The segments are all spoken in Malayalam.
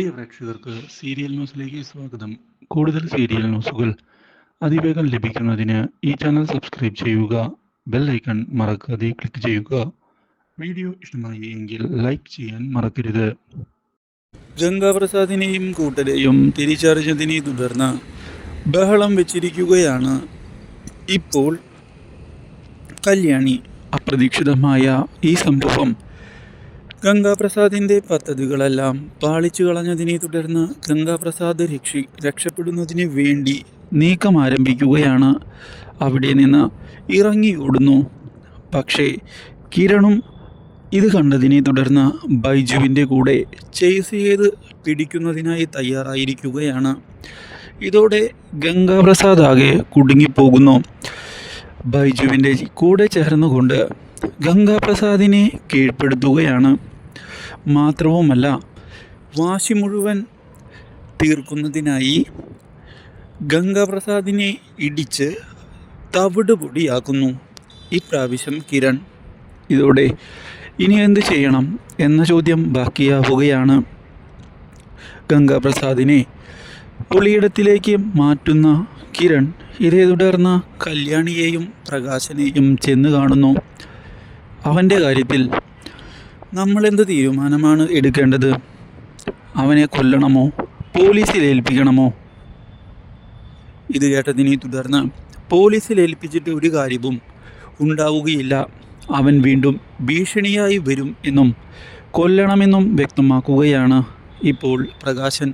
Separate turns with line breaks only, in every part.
പ്രിയ പ്രേക്ഷകർക്ക് സീരിയൽ ന്യൂസിലേക്ക് സ്വാഗതം. കൂടുതൽ സീരിയൽ ന്യൂസുകൾ അതിവേഗം ലഭിക്കുന്നതിന് ഈ ചാനൽ സബ്സ്ക്രൈബ് ചെയ്യുക ബെൽ ഐക്കൺ മറക്കാതെ ക്ലിക്ക് ചെയ്യുക. വീഡിയോ ഇഷ്ടമായി എങ്കിൽ ലൈക്ക് ചെയ്യാൻ മറക്കരുത്. ഗംഗാപ്രസാദിനെയും കൂട്ടരെയും തിരിച്ചറിഞ്ഞതിനെ തുടർന്ന് ബഹളം വെച്ചിരിക്കുകയാണ് ഇപ്പോൾ കല്യാണി. അപ്രതീക്ഷിതമായ ഈ സംഭവം ഗംഗാപ്രസാദിന്റെ പദ്ധതികളെല്ലാം പാളിച്ചു കളഞ്ഞതിനെ തുടർന്ന് ഗംഗാപ്രസാദ് രക്ഷി രക്ഷപ്പെടുന്നതിന് വേണ്ടി നീക്കം ആരംഭിക്കുകയാണ്. അവിടെ നിന്ന് ഇറങ്ങി ഓടുന്നു. പക്ഷേ കിരണും ഇത് കണ്ടതിനെ തുടർന്ന് ബൈജുവിന്റെ കൂടെ ചേസ് ചെയ്ത് പിടിക്കുന്നതിനായി തയ്യാറായിരിക്കുകയാണ്. ഇതോടെ ഗംഗാപ്രസാദ് ആകെ കുടുങ്ങിപ്പോകുന്നു. ബൈജുവിന്റെ കൂടെ ചേർന്നുകൊണ്ട് ഗംഗാപ്രസാദിനെ കീഴ്പ്പെടുത്തുകയാണ്. മാത്രവുമല്ല വാശി മുഴുവൻ തീർക്കുന്നതിനായി ഗംഗാപ്രസാദിനെ ഇടിച്ച് തവിട് പൊടിയാക്കുന്നു ഇപ്രാവശ്യം കിരൺ ഇതോടെ ഇനി എന്ത് ചെയ്യണം എന്ന ചോദ്യം ബാക്കിയാവുകയാണ്. ഗംഗാപ്രസാദിനെ പുളിയിടത്തിലേക്ക് മാറ്റുന്ന കിരൺ ഇതേ തുടർന്ന് കല്യാണിയെയും പ്രകാശനെയും ചെന്ന് കാണുന്നു. അവന്റെ കാര്യത്തിൽ നമ്മൾ എന്ത് തീരുമാനമാണ് എടുക്കേണ്ടത്? അവനെ കൊല്ലണമോ? പോലീസിൽ ഏൽപ്പിക്കണമോ? ഇത് കേട്ടതിനെ തുടർന്ന് പോലീസിൽ ഏൽപ്പിച്ചിട്ട് ഒരു കാര്യവും ഉണ്ടാവുകയില്ല. അവൻ വീണ്ടും ഭീഷണിയായി വരും എന്നും കൊല്ലണമെന്നും വ്യക്തമാക്കുകയാണ്. ഇപ്പോൾ Prakashan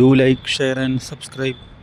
do like share and subscribe.